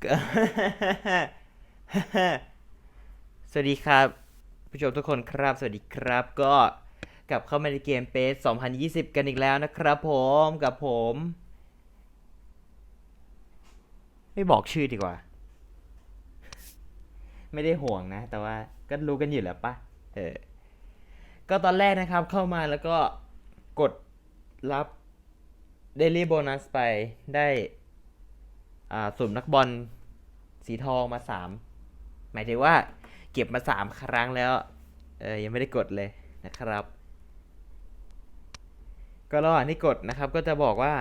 สวัสดีครับ ผู้ชมทุกคนครับ สวัสดีครับ ก็กลับเข้ามาในเกมเปส2020 กันอีกแล้วนะครับผมกับผม ไม่บอกชื่อดีกว่า ไม่ได้ห่วงนะ แต่ว่าก็รู้กันอยู่แล้วปะเออ ก็ตอนแรกนะครับเข้ามาแล้วก็กดรับ Daily Bonus ไปได้ สุ่มนักบอลสีทองมาสามหมายถึงว่าเก็บมาสามครั้งแล้วเออยังไม่ได้กดเลยนะครับ ก็ระหว่างที่กดนะครับก็จะบอกว่า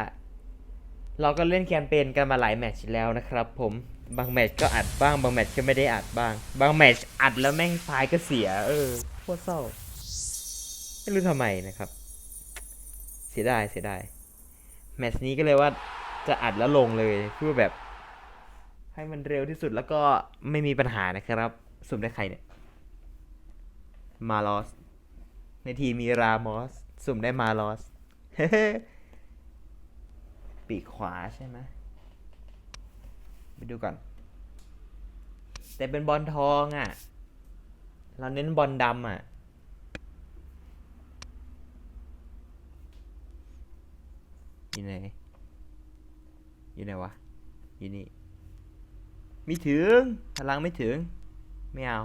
เราก็เล่นแคมเปญกันมาหลายแมตช์แล้วนะครับ ผมบางแมตช์ก็อัดบ้าง บางแมตช์ก็ไม่ได้อัดบ้าง บางแมตช์อัดแล้วแม่งไฟล์ก็เสีย เออโคตรเศร้าไม่รู้ทำไมนะครับ เสียดายเสียดายแมตช์นี้ก็เลยว่า จะอัดแล้วลงเลยเพื่อแบบ ให้มันเร็วที่สุดแล้วก็ไม่มีปัญหานะครับ สุ่มได้ใครเนี่ย มาลอส ในทีมีรามอส สุ่มได้มาลอส ปีกขวาใช่ไหมไปดูก่อน แต่เป็นบอลทองอะ่ะ เราเน้นบอลดำอะยู่ไหน อยู่ไหนวะ อยู่นี่ ไม่ถึง พลังไม่ถึง ไม่เอา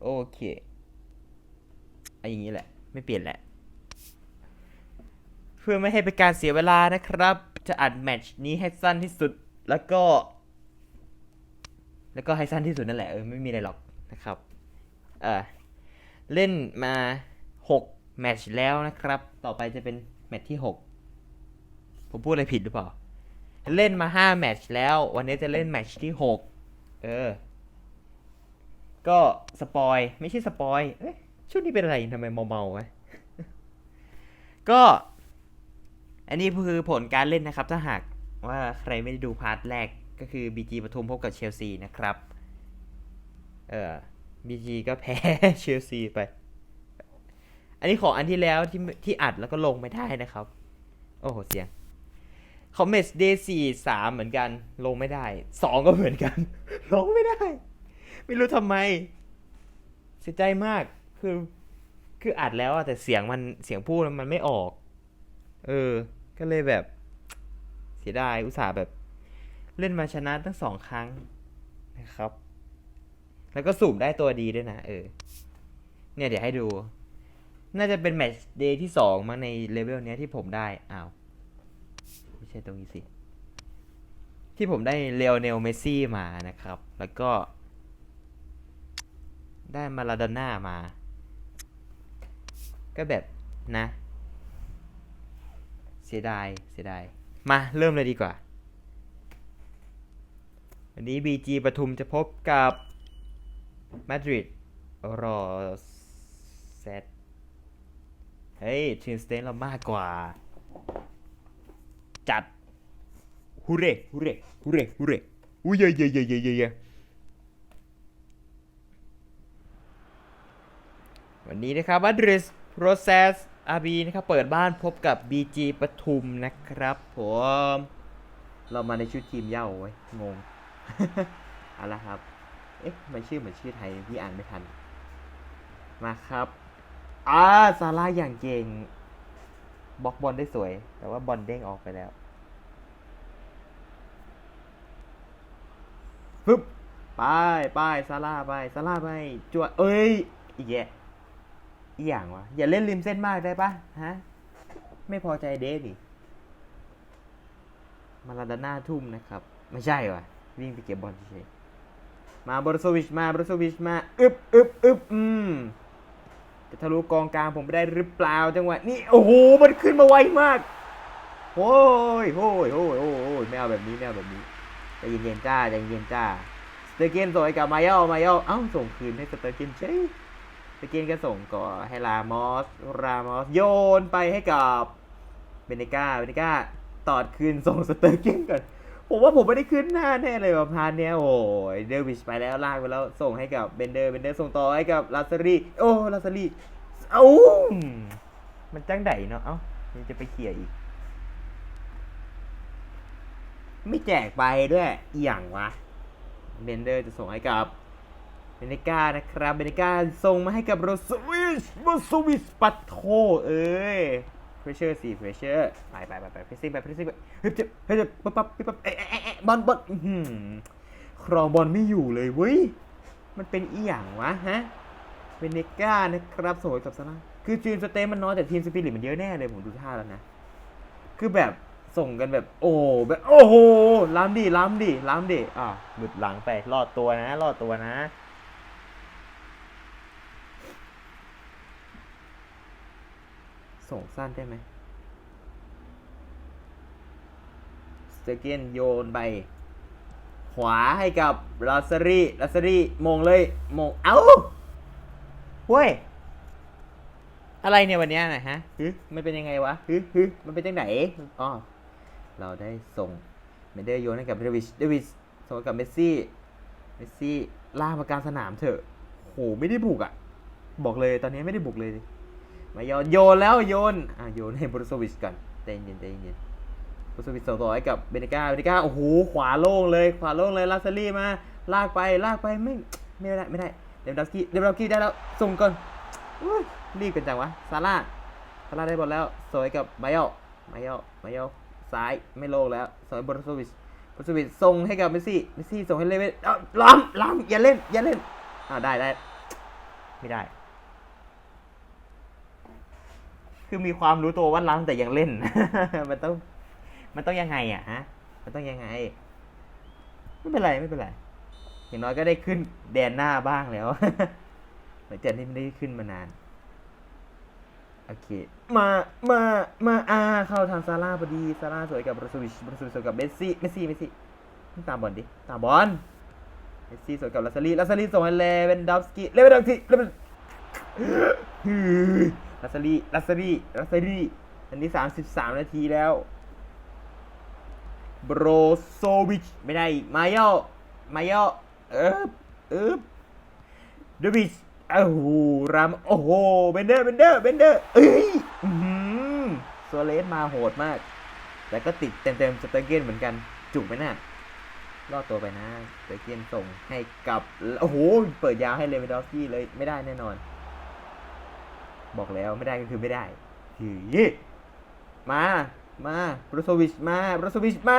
โอเคเออย่างนี้แหละ ไม่เปลี่ยนแหละ เพื่อไม่ให้เป็นการเสียเวลานะครับ จะอัดแมตช์นี้ให้สั้นที่สุด แล้วก็ แล้วก็ให้สั้นที่สุดนั่นแหละ เออ ไม่มีอะไรหรอกนะครับ เออเล่นมา6 แมตช์แล้วนะครับ ต่อไปจะเป็นแมตช์ที่ 6 ผมพูดอะไรผิดหรือเปล่า เล่นมา 5 แมตช์แล้ว วันนี้จะเล่นแมตช์ที่ 6 เออ ก็สปอยไม่ใช่สปอยเอ๊ะช่วงนี้เป็นอะไรทำไมเมาๆวะก็ อันนี้คือผลการเล่นนะครับ ถ้าหากว่าใครไม่ได้ดูพาร์ทแรกก็คือ BG ปทุมพบกับเชลซีนะครับ เออ BG ก็แพ้เชลซีไป อันนี้ของอันที่แล้วที่ที่อัดแล้วก็ลงไม่ได้นะครับ โอ้โหเสียงคอมเมสเดย์สี่สามเหมือนกัน ลงไม่ได้สองก็เหมือนกัน ลงไม่ได้ ไม่รู้ทำไม เสียใจมากคือ คืออัดแล้วอะแต่เสียงมันเสียงพูดมันไม่ออก เออ ก็เลยแบบ เสียดายอุตส่าห์แบบ เล่นมาชนะทั้งสองครั้งนะครับ แล้วก็สุ่มได้ตัวดีด้วยนะเออ เนี่ยเดี๋ยวให้ดู น่าจะเป็นแมตช์เดย์ที่สองมาในเลเวลเนี้ยที่ผมได้อ้าวไม่ใช่ตรงนี้สิ ที่ผมได้เลโอเนลเมซี่มานะครับ แล้วก็ ได้มาลาโดน่ามา ก็แบบนะ เสียดายเสียดาย มาเริ่มเลยดีกว่า วันนี้ BG ปทุมจะพบกับมาดริดรอเซต ฮ้ยทีมสเตนเรามากกว่า จัดฮูเร่ฮูเร่ฮูเร่ฮูเร่อุ้ยเย่เย่เย่เย่เย่วันนี้นะครับมาดริดโรเซสอาบีนะครับ เปิดบ้านพบกับ BG ปทุมนะครับผม เรามาในชุดทีมเย้าไว้งงเอาละครับ เอ๊ะมันชื่อเหมือนชื่อไทย พี่อ่านไม่ทัน มาครับ อ่าซาร่าอย่างเก่งบล็อกบอลได้สวย แต่ว่าบอลเด้งออกไปแล้วฟึบไปไปซาร่าไปซาร่าไปจวดเอ้ยอีกแยะอีกอย่างวะอย่าเล่นริมเส้นมากได้ปะฮะ ไม่พอใจเดฟดิมาลาดาน่าทุ่มนะครับ ไม่ใช่วะวิ่งไปเก็บบอลเฉยมาบรโซวิชมาบรโซวิชมาอึบอึบอึบอืม จะทะลุกองกลางผมไม่ได้หรือเปล่าจังหวะนี้โอ้โหมันขึ้นมาไวมากโอ้ยโอ้ยโอ้ยโอ้ยโอ้ยไม่เอาแบบนี้ไม่เอาแบบนี้ใจเย็นๆจ้าใจเย็นๆจ้าสเตอร์เกนส่งให้กับมาเยลมาเยลเอ้าส่งคืนให้สเตอร์เกนใช่สเตอร์เกนก็ส่งก่อให้รามอสรามอสโยนไปให้กับเบเนก้าเบเนก้าตอดคืนส่งสเตอร์เกนก่อน ผมว่าผมไม่ได้ขึ้นหน้าแน่เลยว่าพาร์ทเนี้ยโอ้ยเดวิชไปแล้วลากไปแล้วส่งให้กับเบนเดอร์เบนเดอร์ส่งต่อให้กับลาซารีโอ้ลาซารีเอ้ามันจังไดเนาะเอ้ายังจะไปเขี่ยอีก ไม่แจกไปด้วยอหย่างวะเบนเดอร์จะส่งให้กับเบเนก้านะครับเบเนก้าส่งมาให้กับโรสวิสโรสวิสปัตโทเอ้ย เฟรเชอร์สี่เฟรเชอร์ไปไปไปไปเพรสซิ่งไปเพรสซิ่งไปเฮ้ยเจ็บเฮ้ยเจ็บปั๊บปั๊บปั๊บปั๊บเอ๊ะเอ๊ะเอ๊ะบอลบอลครองบอลไม่อยู่เลยเว้ยมันเป็นอีหยังวะฮะเบเนก้านะครับส่งให้กับซาร่าคือทีมสเตมมันน้อยแต่ทีมสปิริตมันเยอะแน่เลยผมดูท่าแล้วนะ คือแบบส่งกันแบบโอ้แบบโอ้โหล้ำดิล้ำดิล้ำดิอ่าหลุดหลังไปรอดตัวนะรอดตัวนะ ส่งสั้นได้ไหมสเตเกนโยนไป ขวาให้กับลาซารีลาซารีมงเลยมงเอ้าเว้ยอะไรเนี่ยวันเนี้ยนะฮะฮึมันเป็นยังไงวะฮึฮึมันเป็นจังไหนอ๋อเราได้ส่งเมเดอร์โยนให้กับเดวิชเดวิชส่งให้กับเมสซี่เมสซี่ลากมากลางสนามเถอะโหไม่ได้บุกอะ่ะ บอกเลยตอนนี้ไม่ได้บุกเลย มาโยนโยนแล้วโยนอะโยนให้บรูโซวิชก่อนใจเย็นใจเย็นบรูโซวิชส่งต่อให้กับเบเนก้าเบเนก้าโอ้โหขวาโล่งเลยขวาโล่งเลยลาซารี่มาลากไปลากไปไม่ไม่ได้ไม่ได้เดมดาวสกี้เดมดาวสกี้ได้แล้วส่งก่อนรีบกันจังวะซาร่าซาร่าได้บอลแล้วสวยกับไมเอลไมเอลไมเอลซ้ายไม่โล่งแล้วสวยบรูโซวิชบรูโซวิชส่งให้กับเมสซี่เมสซี่ส่งให้เลเวนเอ้าล้ำล้ำอย่าเล่นอย่าเล่นอ่าได้ได้ไม่ได้ คือมีความรู้ตัวว่าล้ำแต่ยังเล่น มันต้อง มันต้องยังไงอะฮะ มันต้องยังไง ไม่เป็นไรไม่เป็นไร อย่างน้อยก็ได้ขึ้นแดนหน้าบ้างแล้วหลังจากที่ไม่ได้ขึ้นมานาน โอเค มา มา มาอาเข้าทางซาร่าพอดี ซาร่าสวยกับบรูซวิชบรูซวิชสวยกับเมสซี่ เมสซี่ เมสซี่ ตามบอลดิ ตามบอล เมสซี่สวยกับลาซารีลาซารีส่งให้เลเวนดอฟสกี้เลเวนดอฟสกี้เลเวนลาซารีลาซารีลาซารีอันนี้สามสิบสามนาทีแล้วบรโซวิชไม่ได้อีกมาเยลมาเยลเอ๊บเอ๊บเดวิชโอ้โหรามโอ้โหเบนเดอร์เบนเดอร์เบนเดอร์เอ้ยอื้อหือโซเลสมาโหดมาก แต่ก็ติดเต็มๆสเตเกนเหมือนกัน จุกไหมน่ะรอดตัวไปนะสเตเกนส่งให้กับ โอ้โห เปิดยาวให้เลเวนดอฟสกี้เลยไม่ได้แน่นอน บอกแล้วไม่ได้ก็คือไม่ได้หือมา มาบรโซวิชมาบรโซวิชมา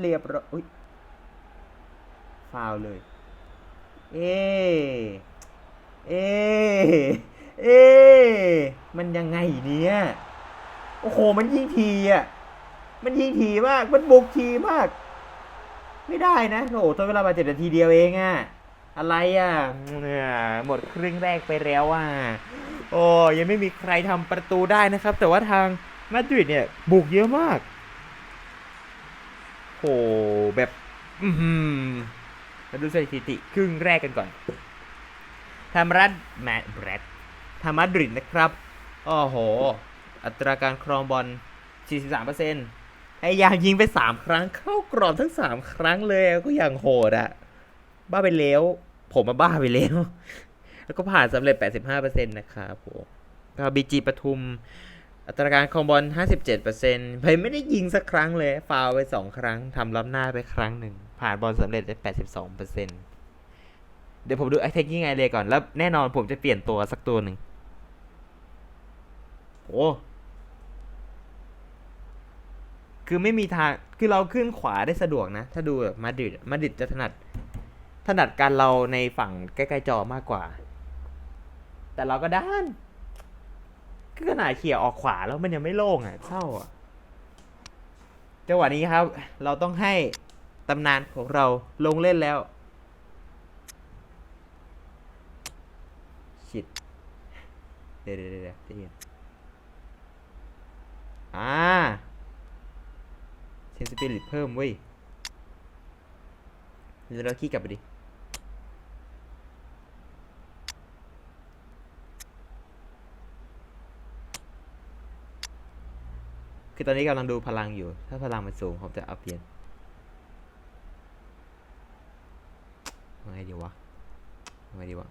เรียบร้อยอุ๊ยฟาวเลย เอ เอ เอ มันยังไงเนี่ย โอ้โห มันยิงทีอะ มันยิงทีมาก มันบุกทีมาก ไม่ได้นะ โอ้โหทดเวลามาเจ็ดนาทีเดียวเองอะ อะไรอะ หมดครึ่งแรกไปแล้วอะ โอ้ยังไม่มีใครทำประตูได้นะครับ แต่ว่าทางมาดริดเนี่ย บุกเยอะมากโหแบบอือหือมาดูสถิติครึ่งแรกกันก่อนทารัดแมดแบรดทามาดริดนะครับโอ้โห อัตราการครองบอล 43%ไอ้ยางยิงไป 3 ครั้งเข้ากรอบทั้ง 3 ครั้งเลยก็อย่างโหดอะบ้าไปแล้ว ผมมาบ้าไปแล้ว แล้วก็ผ่านสำเร็จ 85%นะครับผมก็บีจีปทุม อัตราการคองบอล 57%เพยไม่ได้ยิงสักครั้งเลย ฟาวไป 2 ครั้งทำล้ำหน้าไปครั้งหนึ่ง ผ่านบอลสำเร็จได้ 82%เดี๋ยวผมดูไอเทคยังไงเลยก่อน แล้วแน่นอนผมจะเปลี่ยนตัวสักตัวหนึ่งโอ้คือไม่มีทาง คือเราขึ้นขวาได้สะดวกนะ ถ้าดูแบบมาดริดมาดริดจะถนัด ถนัดการเราในฝั่งใกล้ ๆ จอมากกว่า แต่เราก็ด้านก็ขนาดเขี่ยออกขวาแล้วมันยังไม่โล่งอะเศร้าอะจังหวะนี้ครับ เราต้องให้ตำนานของเราลงเล่นแล้วชิดเดี๋ยวเดี๋ยวเดี๋ยวเดี๋ยวใจเย็นอ่าเชนสปิริตเพิ่มเว้ยเดี๋ยวเราขี้กลับไปดิ คือตอนนี้กำลังดูพลังอยู่ ถ้าพลังมันสูงผมจะอัพเปลี่ยนเอาไงดีวะ เอาไงดีวะ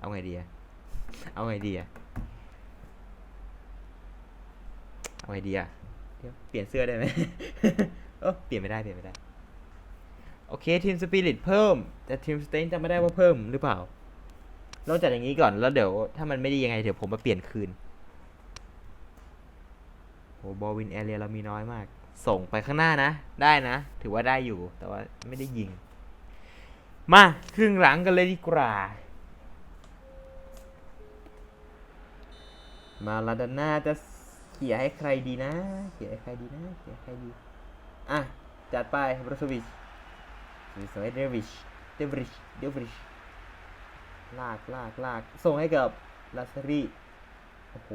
เอาไงดีอะเอาไงดีอะเอาไงดีอะเดี๋ยวเปลี่ยนเสื้อได้ไหมเออเปลี่ยนไม่ได้เปลี่ยนไม่ได้ โอเคทีมสปิริตเพิ่ม แต่ทีมสเตนจำไม่ได้ว่าเพิ่มหรือเปล่าลองจัดอย่างนี้ก่อนแล้วเดี๋ยว ถ้ามันไม่ดียังไงเดี๋ยวผมมาเปลี่ยนคืน โหบอลวินแอเรียเรามีน้อยมาก ส่งไปข้างหน้านะ ได้นะ ถือว่าได้อยู่ แต่ว่าไม่ได้ยิง มาครึ่งหลังกันเลยดีกว่า มาลาดาน่าจะเขี่ยให้ใครดีนะ เขี่ยให้ใครดีนะ เขี่ยให้ใครดี อะ จัดไปบรอสวิชสวยๆเดวิช เดวิช เดวิช ลากลากลาก ส่งให้กับลาซารีโอ้โห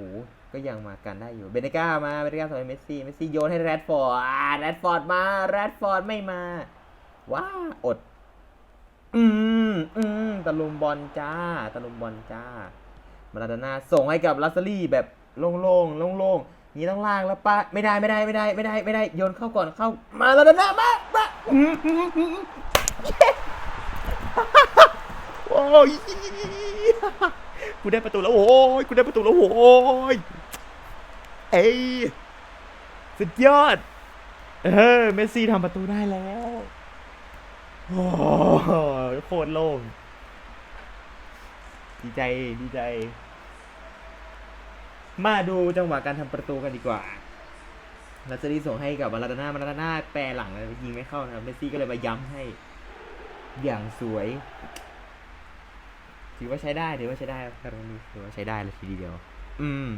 ก็ยังมากันได้อยู่เบเนก้ามาเบเนก้าส่งให้เมสซี่เมสซี่โยนให้แรดฟอร์ดแรดฟอร์ดมาแรดฟอร์ดไม่มาว้าอด อืมอืมตะลุมบอลจ้าตะลุมบอลจ้ามาลาโดน่าส่งให้กับลาซารี่แบบโล่งๆโล่งๆนี่ต้องล่ากแล้วปะไม่ได้ไม่ได้ไม่ได้ไม่ได้ไม่ได้โยนเข้าก่อนเข้ามาลาโดน่ามามาอืมอืมอืมโอ้ยกูได้ประตูแล้วโอ้ยกูได้ประตูแล้วโอ้ย เอ้ยสุดยอด เออ เมสซี่ทำประตูได้แล้วโอ้โคตรโล่งดีใจดีใจ มาดูจังหวะการทำประตูกันดีกว่าลาซารีส่งให้กับมาราโดน่ามาราโดน่าแปรหลังแล้วยิงไม่เข้านะครับเมสซี่ก็เลยมาย้ำให้ อย่างสวย ถือว่าใช้ได้ ถือว่าใช้ได้ครับครั้งนี้ถือว่าใช้ได้เลยทีเดียว อืม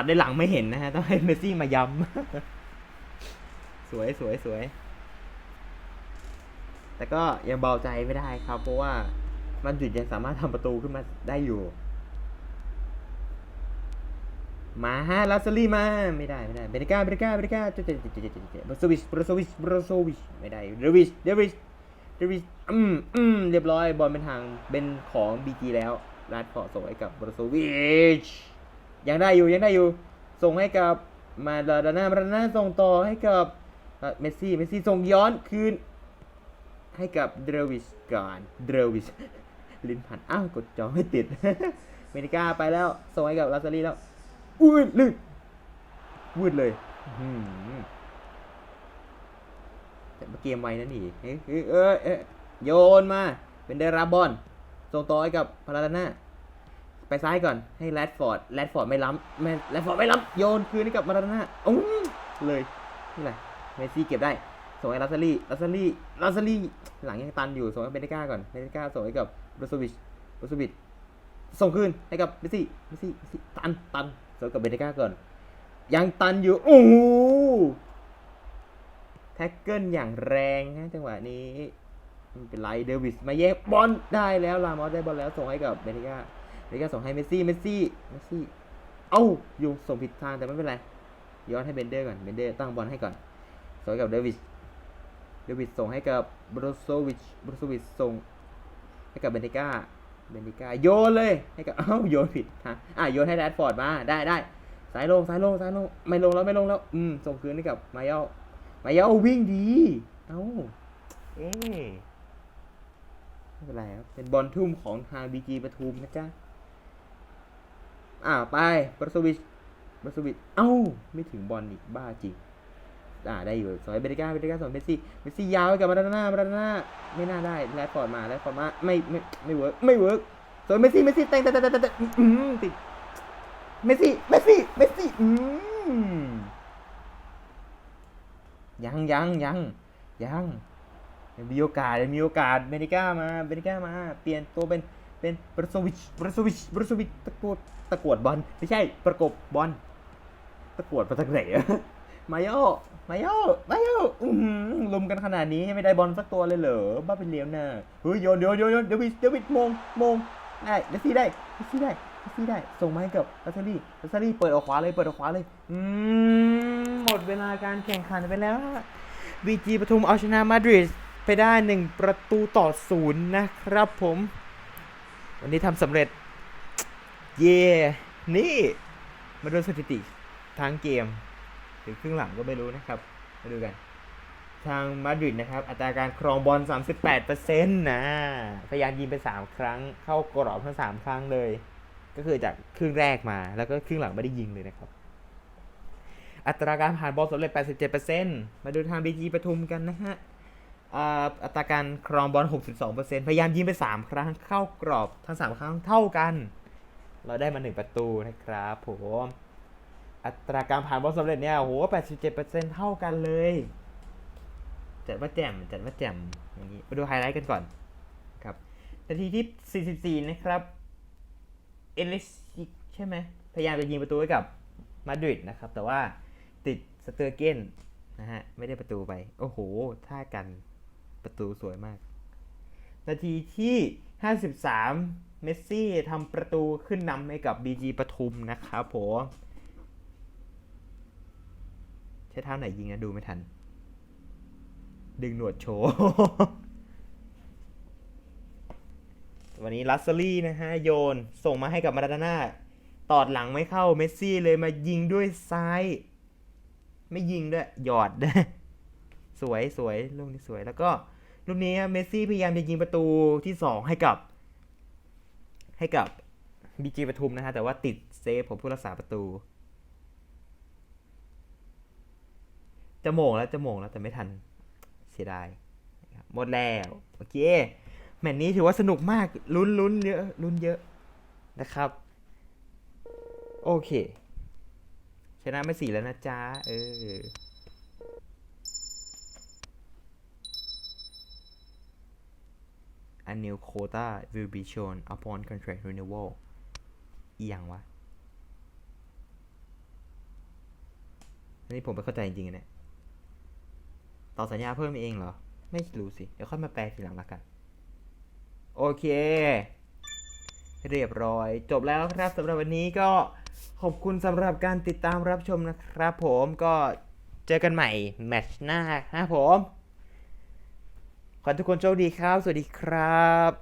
ปัดได้หลังไม่เห็นนะฮะ ต้องให้เมสซี่มาย้ำ สวยสวยสวย แต่ก็ยังเบาใจไม่ได้ครับ เพราะว่ามันจุดยังสามารถทำประตูขึ้นมาได้อยู่ มาฮะลาซารีมา ไม่ได้ไม่ได้เบเนก้าเบเนก้าเบเนก้าเจ๊เจ๊เจ๊เจ๊เจ๊เจ๊บรอสวิชบรอสวิชบรอสวิชไม่ได้เดวิชเดวิชเดวิชอืมอืมเรียบร้อยบอลเป็นทางเป็นของบีจีแล้วลาดฟอส่งให้กับบรอสวิช ยังได้อยู่ยังได้อยู่ ส่งให้กับมาลาดาน่ามาลาดาน่าส่งต่อให้กับเมสซี่เมสซี่ส่งย้อนคืน ให้กับเดรวิชก่อนเดรวิชลิ้นพันอ้าวกดจอไม่ติดเมนิก้าไปแล้วส่งให้กับลาซารีแล้วอุ้ยลึกวืดเลยแต่เกมไวนั่นนี่เอ้ยเอ้ยเออโยนมา เป็นเดราบอลส่งต่อให้กับพาราดาน่า ไปซ้ายก่อนให้แรดฟอร์ดแรดฟอร์ดไม่ล้ำไม่แรดฟอร์ดไม่ล้ำโยนคืนให้กับมาราดน่าอุ้งเลยนี่แหละเมสซี่เก็บได้ส่งให้ลาซารีลาซารีลาซารีหลังยังตันอยู่ส่งให้เบเนก้าก่อนเบเนก้าส่งให้กับบรูโซวิชบรูโซวิชส่งคืนให้กับเมสซี่เมสซี่เมสซี่ตันตันส่งกับเบเนก้าก่อนยังตันอยู่โอ้โหแท็กเกิลอย่างแรงนะจังหวะนี้ไม่เป็นไรเดวิสมาแยกบอลได้แล้วลามอสได้บอลแล้วส่งให้กับเบเนก้า เบเนก้าส่งให้เมสซี่เมสซี่เมสซี่เอ้าอยู่ส่งผิดทางแต่ไม่เป็นไรย้อนให้เบนเดอร์ก่อนเบนเดอร์ตั้งบอลให้ก่อนส่งให้กับเดวิสเดวิดส่งให้กับบรูโซวิชบรูโซวิชส่งให้กับเบนดิก้าเบนดิก้าโยนเลยให้กับเอ้าโยนผิดฮะอะโยนให้แรดฟอร์ดมาได้ได้สายลงสายลงสายลงไม่ลงแล้วไม่ลงแล้วอืมส่งคืนให้กับมายอลมายอลวิ่งดีเอ้าเอ๊ะไม่เป็นไรครับเป็นบอลทุ่มของทางบีจีปทุมนะจ๊ะ อ่าไปบรูโซวิชบรูโซวิชเอ้า ไม่ถึงบอลอีกบ้าจริง อ่าได้อยู่สอยเบริก้าเบริก้าสอนเมสซี่ เมสซี่ยาวกับมาราโดน่ามาราโดน่าไม่น่าได้แรดฟอร์ดมาแรดฟอร์ดมา ไม่ไม่ไม่เวิร์กไม่เวิร์กสอยเมสซี่ เมสซี่แต่งแต่แต่แต่แต่อืมติด เมสซี่ เมสซี่ เมสซี่ อืมยังยังยังยังมีโอกาสมีโอกาสเบริก้ามาเบริก้ามา เปลี่ยนตัวเป็น เป็นบรโซวิชบรโซวิชบรโซวิชตะกวดตะกวดบอลไม่ใช่ประกบบอลตะกวดมาจากไหนอะมาโยมาโยมาโยอื้อหือลุมกันขนาดนี้ไม่ได้บอลสักตัวเลยเหรอบ้าเป็นเลี้ยวน่ะเฮ้ยโยนโยนโยนโยนเดวิดเดวิดมงมงได้เลสซี่ได้เลสซี่ได้เลสซี่ได้ ส่งมาให้กับลาซารี่ลาซารี่เปิดออกขวาเลยเปิดออกขวาเลยอืมหมดเวลาการแข่งขันไปแล้วบีจีปทุมเอาชนะมาดริดไปได้หนึ่งประตูต่อศูนย์นะครับผม วันนี้ทำสำเร็จ เย่นี่มาดูสถิติทางเกมหรือครึ่งหลังก็ไม่รู้นะครับ มาดูกัน ทางมาดริดนะครับ อัตราการครองบอล 38%นะพยายามยิงไป 3 ครั้ง เข้ากรอบทั้ง 3 ครั้งเลย ก็คือจากครึ่งแรกมา แล้วก็ครึ่งหลังไม่ได้ยิงเลยนะครับ อัตราการผ่านบอลสำเร็จ 87%มาดูทางบีจีปทุมกันนะฮะ อัตราการครองบอล 62%พยายามยิงไป 3 ครั้งเข้ากรอบทั้ง 3 ครั้งเท่ากัน เราได้มา 1 ประตูนะครับผมอัตราการผ่านบอลสำเร็จเนี่ยโอ้โห 87%เท่ากันเลย จัดว่าแจ่มจัดว่าแจ่มอย่างนี้มาดูไฮไลท์กันก่อนครับนาทีที่ 44 นะครับเอลิซิกใช่ไหมพยายามจะยิงประตูให้กับมาดริดนะครับ แต่ว่าติดสเตอร์เกนนะฮะ ไม่ได้ประตูไป โอ้โหท่ากัน ประตูสวยมาก นาทีที่ 53 เมสซี่ทำประตูขึ้นนำให้กับ BG ปทุมนะครับผมใช้เท้าไหนยิงนะดูไม่ทัน ดึงหนวดโชว์ วันนี้ลัสเซอรี่นะฮะ โยน ส่งมาให้กับมาราโดน่าตอดหลังไม่เข้าเมสซี่เลยมายิงด้วยซ้าย ไม่ยิงด้วย หยอด สวยสวยลูกนี้สวยแล้วก็ ลูกนี้ครับเมสซี่พยายามจะยิงประตูที่สองให้กับ ให้กับบีจีปทุมนะฮะแต่ว่าติดเซฟของผู้รักษาประตูจะโมงแล้วจะโมงแล้วแต่ไม่ทันเสียดายหมดแล้วโอเคแมตช์นี้ถือว่าสนุกมากลุ้นลุ้นเยอะลุ้นเยอะนะครับ โอเค ชนะไม่สี่แล้วนะจ๊ะเออ A new quota will be shown upon contract renewal อีหยังวะ อันนี้ผมไม่เข้าใจจริงๆเนี่ย ต่อสัญญาเพิ่มเองเหรอ ไม่รู้สิ เดี๋ยวค่อยมาแปลทีหลังละกัน โอเค เรียบร้อย จบแล้วครับสำหรับวันนี้ก็ขอบคุณสำหรับการติดตามรับชมนะครับผมก็เจอกันใหม่แมตช์หน้านะครับผม ขอทุกคนโชคดีครับ สวัสดีครับ